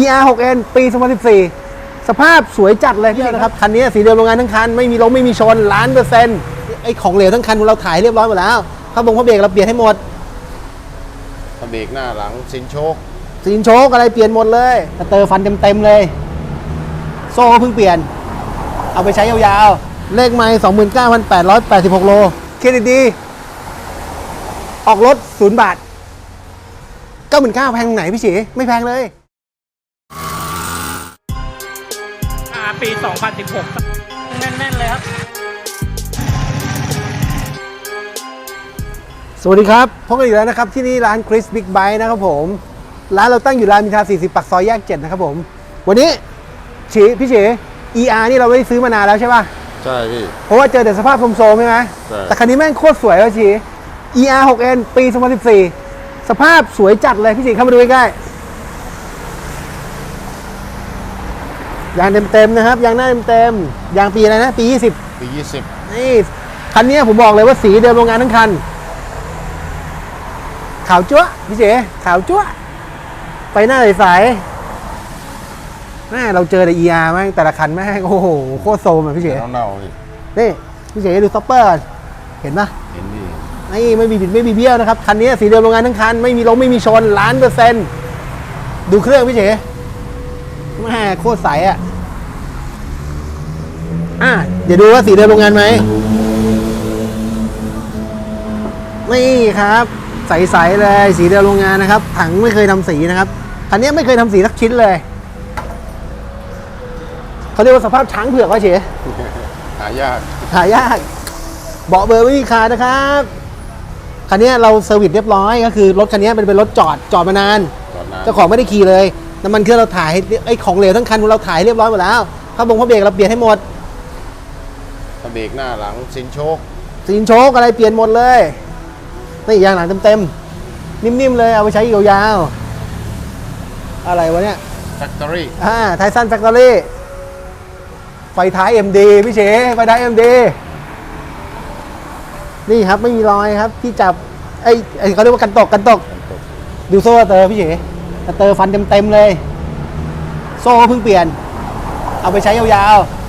ER 6N ปี 2014 สภาพสวยจัดเลยพี่นะครับ คันนี้สีเดิมโรงงานทั้งคัน ไม่มีลงไม่มีชนล้านเปอร์เซ็นต์ไอของเหลวทั้งคันของเราถ่ายเรียบร้อยหมดแล้วพระบงพระเบรกเราเปลี่ยนให้หมดเบรกหน้าหลังสินโชคซีนโชคอะไรเปลี่ยนหมดเลยสเตอร์ฟันเต็มๆเลย โซ่เพิ่งเปลี่ยน เอาไปใช้ยาวๆ เลขไม้29,886 โล เครดิตดี ออกรถศูนย์บาท99,000แพงตรงไหนพี่ฉีไม่แพงเลย ปี 2016 แน่น ๆ เลยครับ สวัสดีครับ พบกันอีกแล้วนะครับ ที่นี่ร้านคริสบิ๊กไบนะครับผม ร้านเราตั้งอยู่รามอินทรา40 ปักซอยแยก 7 นะครับผม วันนี้ฉีพี่ฉี ER นี่เราไม่ได้ซื้อมานานแล้วใช่ป่ะ ใช่พี่ เพราะว่าเจอแต่สภาพโซมๆใช่ไหมใช่ แต่คันนี้แม่งโคตรสวยเลยฉี ER 6N ปี 2014 สภาพสวยจัดเลยพี่ฉีเข้ามาดูใกล้ๆ ยางเต็มๆนะครับยางหน้าเต็มๆยางปีอะไรนะ ปี 20 ปี20นี่คันนี้ผมบอกเลยว่าสีเดิมโรงงานทั้งคัน ขาวจั๊วะพี่เจ๋ขาวจั๊วะไปหน้าใสๆแม่เราเจอแต่ ER แม่งแต่ละคันแม่งโอ้โหโคตรโซมอะพี่เจ๋เน่าๆพี่นี่พี่เจ๋ดูซ็อปเปอร์ก่อนเห็นปะเห็นพี่นี่ไม่มีบิดไม่มีเบี้ยวนะครับคันนี้สีเดิมโรงงานทั้งคันไม่มีลงไม่มีชนล้านเปอร์เซ็นต์ดูเครื่องพี่เจ๋ แม่โคตรใสอะ อะ เดี๋ยวดูว่าสีเดิมโรงงานไหมนี่ครับ ใสๆเลยสีเดิมโรงงานนะครับ ถังไม่เคยทำสีนะครับคันนี้ไม่เคยทำสีสักชิ้นเลยเขาเรียกว่าสภาพช้างเผือกวะเฉหายากหายาก เบาะเบอร์ไม่มีขาดนะครับคันนี้เราเซอร์วิสเรียบร้อยก็คือรถคันนี้เป็นเป็นรถจอดจอดมานานจอดนานเจ้าของไม่ได้ขี่เลย น้ำมันเครื่องเราถ่ายให้ไอ้ของเหลวทั้งคันของเราถ่ายเรียบร้อยหมดแล้วพระบงพระเบรกเราเปลี่ยนให้หมดเบรกหน้าหลังสินโชคซีนโชคอะไรเปลี่ยนหมดเลยนี่ยางหลังเต็มๆนิ่มๆเลยเอาไปใช้ยาวๆอะไรวะเนี่ย Factory อ่าไทสันแฟคทอรี่ไฟท้าย MD พี่เฉไฟท้าย MD นี่ครับไม่มีรอยครับที่จับไอ้ไอ้เขาเรียกว่ากันตกกันตกดูโซ่สเตอร์พี่เฉ สเตอร์ฟันเต็มๆเลย โซ่เพิ่งเปลี่ยน เอาไปใช้ยาวๆ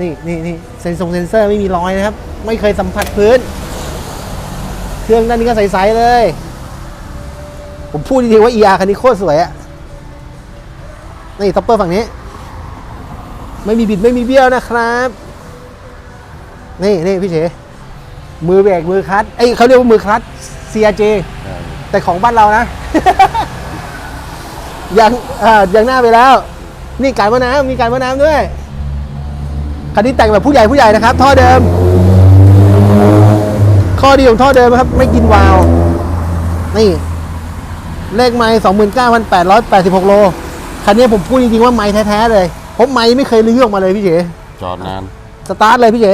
นี่นี่นี่เซนซงเซนเซอร์ไม่มีรอยนะครับ ไม่เคยสัมผัสพื้น เครื่องด้านนี้ก็ใส ๆ เลย ผมพูดจริงๆว่า ER คันนี้โคตรสวยอะนี่ท็อปเปอร์ฝั่งนี้ ไม่มีบิด ไม่มีเบี้ยวนะครับ นี่นี่พี่เฉ มือเบรกมือคลัตช์เอ้ยเขาเรียกว่ามือคลัตช์ CRJ ใช่แต่ของบ้านเรานะ ยังอ่ายังหน้าไปแล้ว นี่การว่าน้ำมีการว่าน้ำด้วยคันนี้แต่งแบบผู้ใหญ่ผู้ใหญ่นะครับ ท่อเดิม ข้อดีของท่อเดิมนะครับ ไม่กินวาล์วนี่ เลขไม้สองหมื่นเก้าพันแปดร้อยแปดสิบหกโล คันนี้ผมพูดจริงๆว่าไม้แท้ๆเลยเพราะไม้ไม่เคยลื้อออกมาเลยพี่เฉจอดนาน สตาร์ทเลยพี่เฉ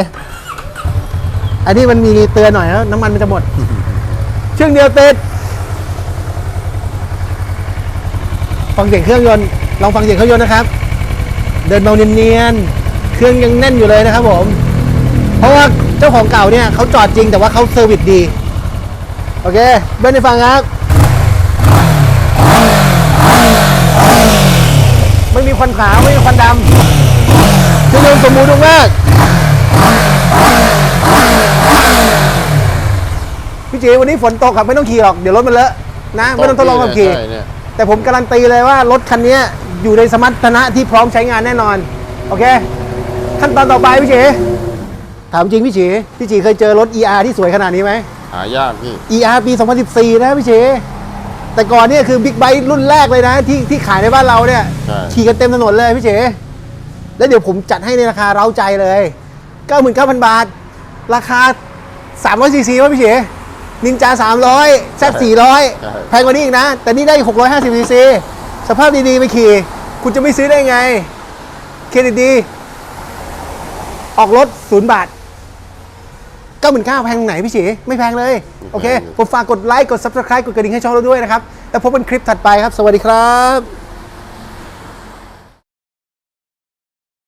อันนี้มันมีเตือนหน่อยนะน้ำมันมันจะหมด เชื่องเดียวติดฟังเสียงเครื่องยนต์ลองฟังเสียงเครื่องยนต์นะครับ เดินเบาเนียนๆเครื่องยังแน่นอยู่เลยนะครับผม เพราะว่าเจ้าของเก่าเนี่ยเขาจอดจริงแต่ว่าเขาเซอร์วิสดี โอเคเบิ้ลให้ฟังครับ ไม่มีควันขาวไม่มีควันดำเครื่องยนต์สมบูรณ์มาก พี่จีวันนี้ฝนตกครับไม่ต้องขี่หรอกเดี๋ยวรถมันเลอะนะไม่ต้องทดลองขับขี่ ใช่เนี่ยแต่ผมการันตีเลยว่ารถคันนี้อยู่ในสมรรถนะที่พร้อมใช้งานแน่นอน โอเค ขั้นตอนต่อไปพี่จีถามจริงพี่จีพี่จีเคยเจอรถ ER ที่สวยขนาดนี้ไหม หายากพี่ ER ปี 2014 นะพี่เชแต่ก่อนเนี่ยคือบิ๊กไบค์รุ่นแรกเลยนะ ที่ที่ขายในบ้านเราเนี่ย ใช่ ขี่กันเต็มถนนเลยพี่เชแล้วเดี๋ยวผมจัดให้ในราคาเร้าใจเลย 99,000 บาท ราคา300ซีซีว่าพี่เช นินจา 300แซด400 แพงกว่านี้อีกนะ แต่นี่ได้ 650ซีซีสภาพดีๆไปขี่ คุณจะไม่ซื้อได้ไง เครดิตดี ออกรถศูนย์บาท9 9 0 0แพงตรงไหนพี่ฉีไม่แพงเลย โอเค ผมฝากกดไลค์ กด Subscribe กดกระดิ่งให้ช่องเราด้วยนะครับ แล้วพบกันคลิปถัดไปครับ สวัสดีครับ